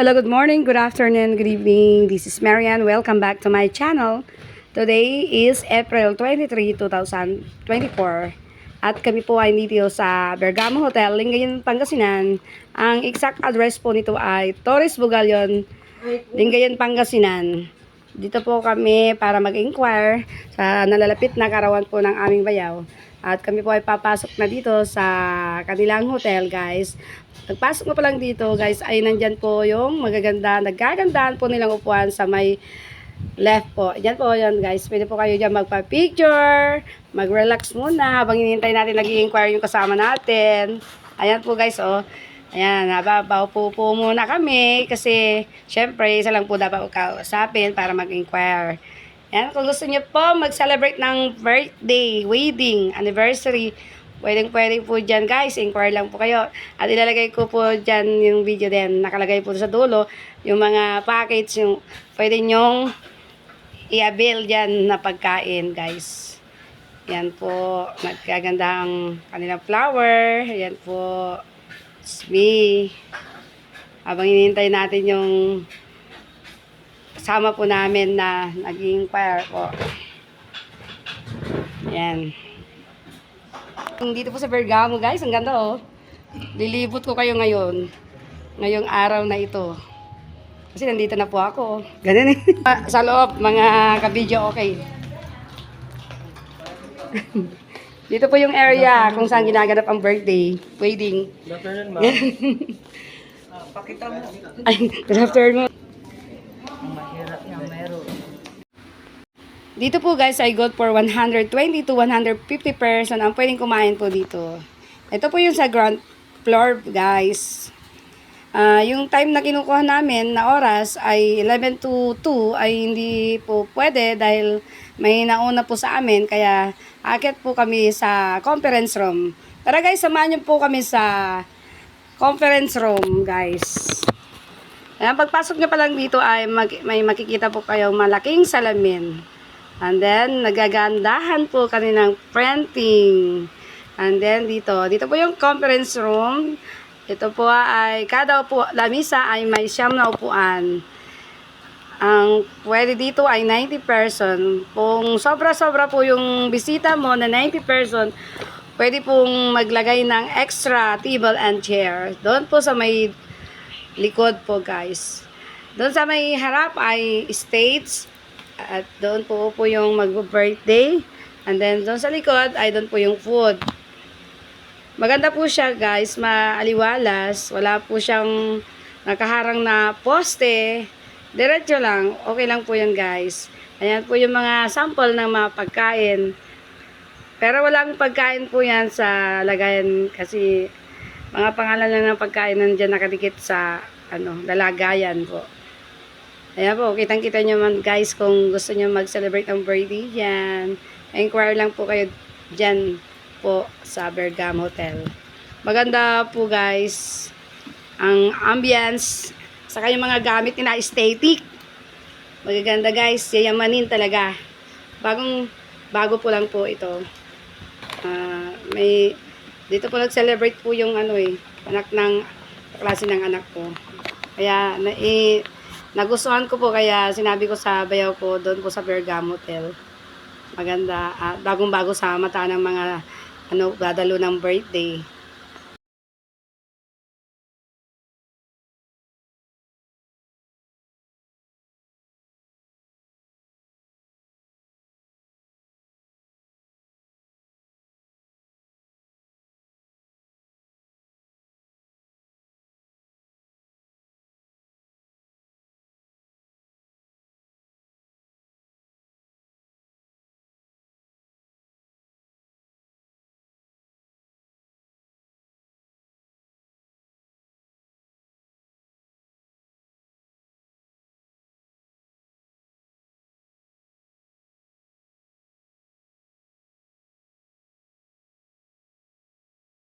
Hello, good morning, good afternoon, good evening. This is Marianne. Welcome back to my channel. Today is April 23, 2024. At kami po ay dito sa Bergamo Hotel, Lingayen, Pangasinan. Ang exact address po nito ay Torres Bugalyon, Lingayen, Pangasinan. Dito po kami para mag-inquire sa nalalapit na karawan po ng aming bayaw. At kami po ay papasok na dito sa kanilang hotel, guys. Pagpasok mo pa lang dito, guys, ay nandyan po yung magaganda, nagkagandahan po nilang upuan sa may left po. Diyan po yan, guys. Pwede po kayo dyan magpa-picture, mag-relax muna habang hinihintay natin nag-i-inquire yung kasama natin. Ayan po, guys, oh. Ayan, nababaw po po muna kami kasi syempre isa lang po dapat kausapin para mag-inquire. Ayan, kung gusto niyo po mag-celebrate ng birthday, wedding, anniversary, pwedeng pwede po dyan guys, inquire lang po kayo. At ilalagay ko po dyan yung video din, nakalagay po sa dulo, yung mga package, yung pwede nyong i-avail dyan na pagkain guys. Yan po, nagkaganda ang kanilang flower. Yan po, it's me. Habang hinihintay natin yung kasama po namin na nag-inquire po. Yan. Dito po sa Bergamo guys, ang ganda oh. Lilibot ko kayo ngayon. Ngayong araw na ito. Kasi nandito na po ako. Ganun eh. Ah, sa loob, mga kabidyo, okay. Dito po yung area kung saan ginaganap ang birthday, wedding. Good afternoon, ma'am. Pakita mo. Ay, good afternoon. Dito po guys ay good for 120 to 150 person ang pwedeng kumain po dito. Ito po yung sa ground floor guys. Ah, yung time na kinukuha namin na oras ay 11 to 2 ay hindi po pwede dahil may nauna po sa amin kaya akit po kami sa conference room. Tara guys, samahan niyo po kami sa conference room guys. Ayan, pagpasok nyo pa lang dito ay mag, may makikita po kayong malaking salamin. And then, nagagandahan po kanilang printing. And then, dito. Dito po yung conference room. Ito po ay, kada po, lamisa ay may siyam na upuan. Ang pwede dito ay 90 person. Kung sobra-sobra po yung bisita mo na 90 person, pwede pong maglagay ng extra table and chair. Doon po sa may likod po guys. Doon sa may harap ay states at doon po po yung mag-birthday. And then doon sa likod ay doon po yung food. Maganda po siya guys, maaliwalas. Wala po siyang nakaharang na poste. Diretso lang, okay lang po yan guys. Ayan po yung mga sample ng mga pagkain. Pero walang pagkain po yan sa lagayan kasi mga pangalan lang ng pagkain nandiyan nakadikit sa ano, lalagayan po. Ayan po, kitang-kita nyo man guys kung gusto nyo mag-celebrate ng birthday dyan. Inquire lang po kayo dyan po sa Bergamo Hotel. Maganda po guys ang ambience saka yung mga gamit na aesthetic. Magaganda guys, yayamanin talaga. Bagong, bago po lang po ito. Ah, may dito po nag-celebrate po yung ano eh, anak ng klase ng anak ko. Kaya na, eh, nagustuhan ko po kaya sinabi ko sa bayaw ko doon po sa Bergamo Hotel. Maganda, at bagong-bago sa mata ng mga ano, dadalo ng birthday.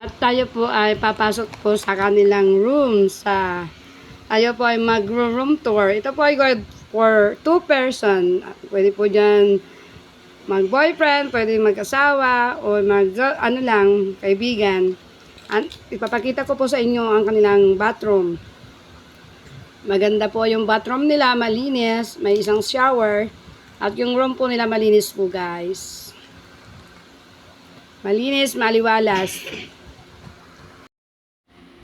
At tayo po ay papasok po sa kanilang room sa tayo po ay mag-room tour. Ito po ay for two person. Pwede po dyan mag-boyfriend, pwede mag-asawa, o mag, ano lang, kaibigan. An ipapakita ko po sa inyo ang kanilang bathroom. Maganda po yung bathroom nila, malinis, may isang shower. At yung room po nila malinis po guys. Malinis, maliwalas.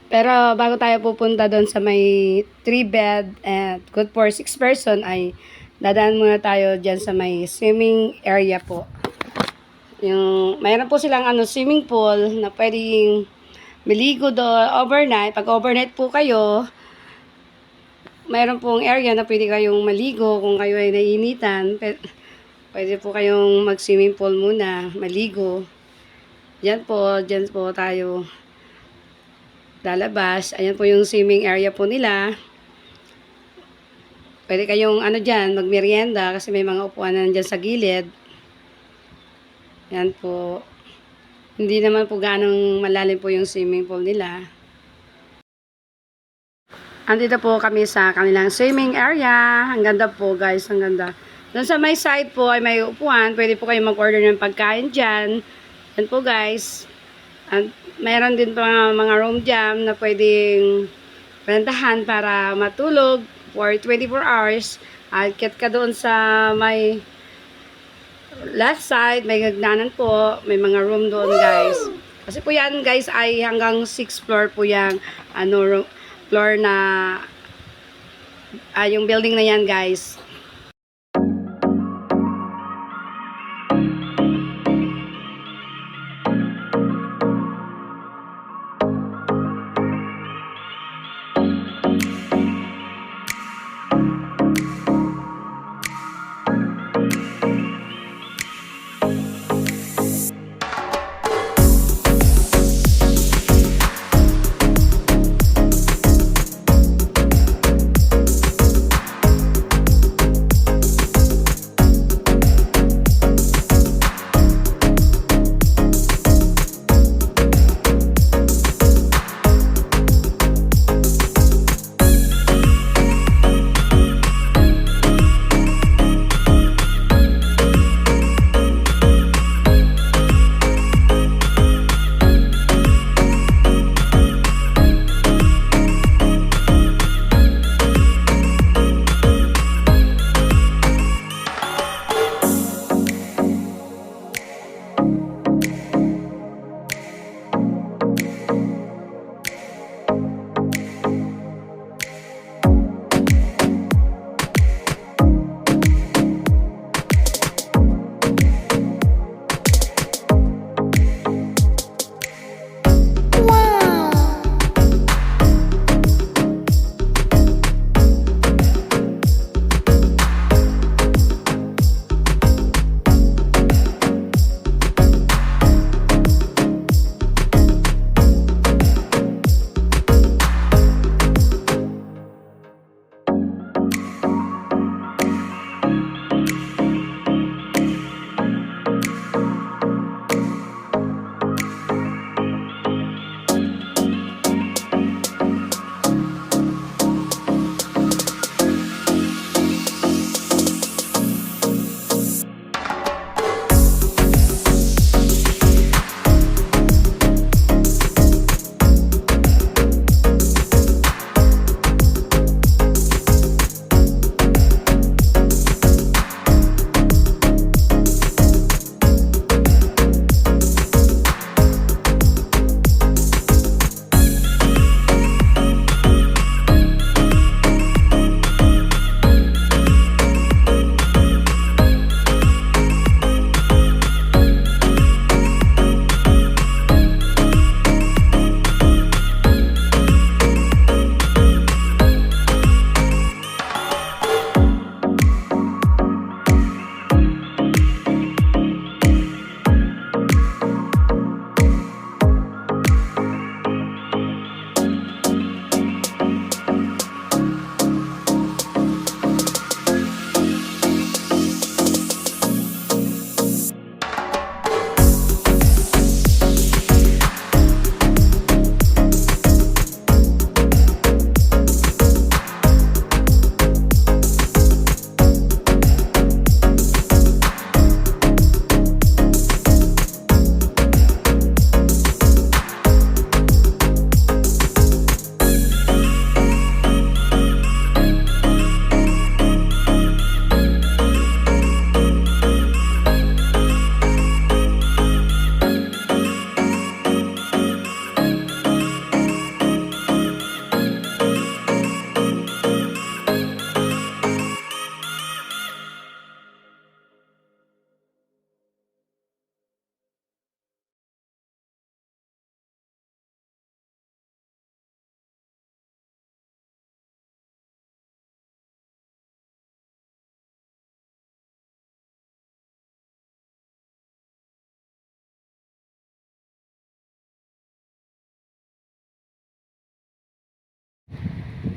Pero bago tayo pupunta doon sa may 3 bed and good for 6 person ay dadaan muna tayo dyan sa may swimming area po. Yung, mayroon po silang ano, swimming pool na pwedeng maligo doon overnight. Pag overnight po kayo, mayroon pong area na pwede kayong maligo kung kayo ay naiinitan. Pe- Pwede po kayong mag-swimming pool muna, maligo. Diyan po, diyan po tayo lalabas. Ayan po yung swimming area po nila. Pwede kayong ano dyan, magmerienda kasi may mga upuan na nandyan sa gilid. Yan po. Hindi naman po ganong malalim po yung swimming pool nila. Andito po kami sa kanilang swimming area. Ang ganda po guys, ang ganda. Doon sa may side po ay may upuan. Pwede po kayo mag-order ng pagkain dyan. Yan po guys. At mayroon din mga, mga room jam na pwedeng rentahan para matulog for 24 hours. At kit ka doon sa may left side, may gagnanan po. May mga room doon guys. Kasi po yan guys ay hanggang 6th floor po yung ano, room, floor na ah, yung building na yan guys.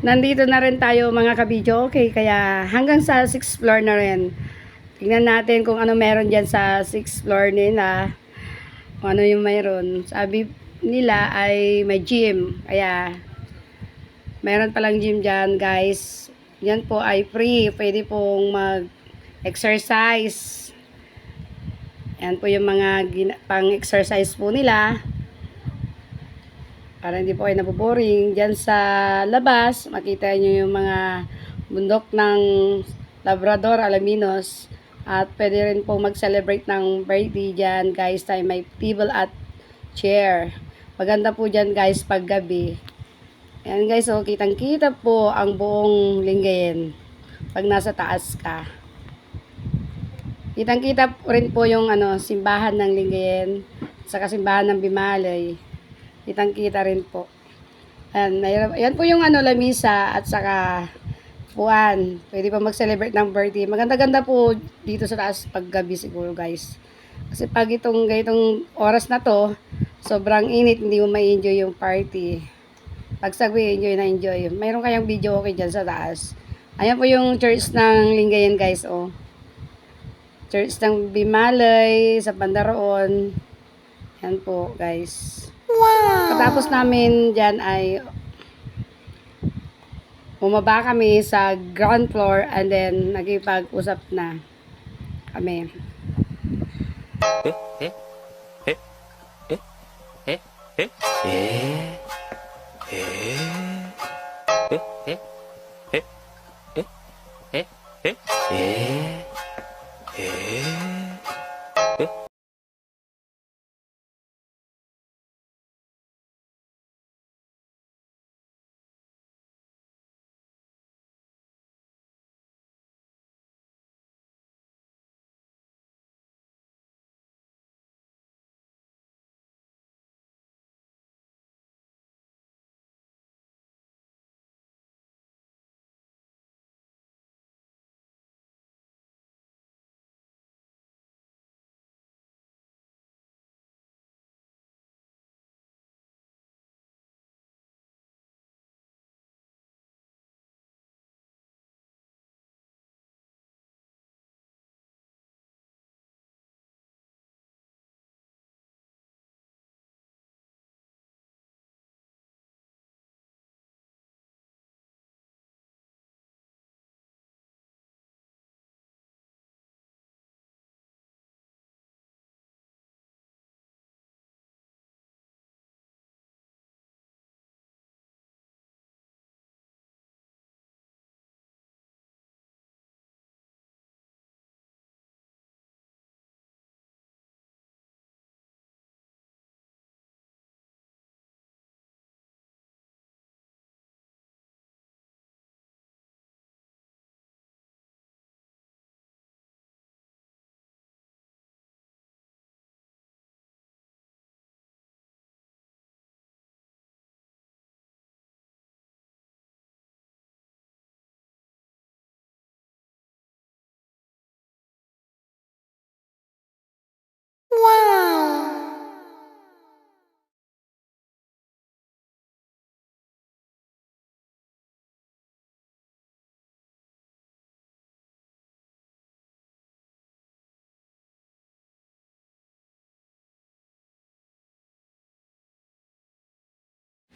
Nandito na rin tayo mga kabidyo. Okay, kaya hanggang sa 6th floor na rin. Tingnan natin kung ano meron dyan sa 6th floor nila. Kung ano yung mayroon. Sabi nila ay may gym. Kaya, mayroon palang gym dyan, guys. Yan po ay free. Pwede pong mag-exercise. Yan po yung mga pang-exercise po nila. Para hindi po kayo naboboring. Diyan sa labas, makita nyo yung mga bundok ng Labrador, Alaminos. At pwede rin po mag-celebrate ng birthday dyan, guys. Tayo may table at chair. Maganda po dyan, guys, pag gabi. Ayan, guys, oh, kitang-kita po ang buong linggayen pag nasa taas ka. Kitang-kita rin po yung ano, simbahan ng Lingayen, sa kasimbahan ng Bimalay. Kitang-kita rin po. Ayan, ayan po yung ano, lamisa at saka puwan. Pwede pa mag-celebrate ng birthday. Maganda-ganda po dito sa taas paggabi siguro guys. Kasi pag itong ganitong oras na to, sobrang init, hindi mo ma-enjoy yung party. Pag sagwi, enjoy na enjoy. Mayroon kayang video okay dyan sa taas. Ayan po yung church ng Lingayen guys, oh. Church ng Bimalay sa Bandaroon. Yan po, guys. Wow! Katapos namin dyan ay bumaba kami sa ground floor and then nagipag-usap na kami.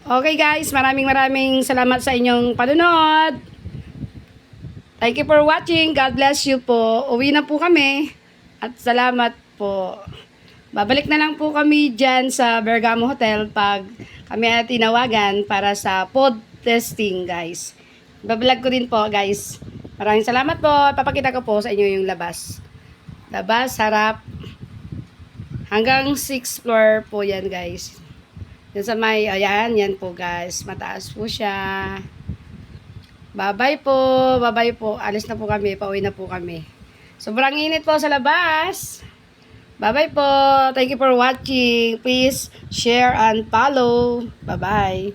Okay guys, maraming maraming salamat sa inyong panunod. Thank you for watching. God bless you po. Uwi na po kami. At salamat po. Babalik na lang po kami dyan sa Bergamo Hotel pag kami ay tinawagan para sa pod testing guys. Babalag ko din po guys. Maraming salamat po. Papakita ko po sa inyo yung labas. Labas, harap. Hanggang 6th floor po yan guys. Yan sa may, ayan, yan po guys. Mataas po siya. Bye-bye po. Bye-bye po. Alis na po kami. Pauwi na po kami. Sobrang init po sa labas. Bye-bye po. Thank you for watching. Please share and follow. Bye-bye.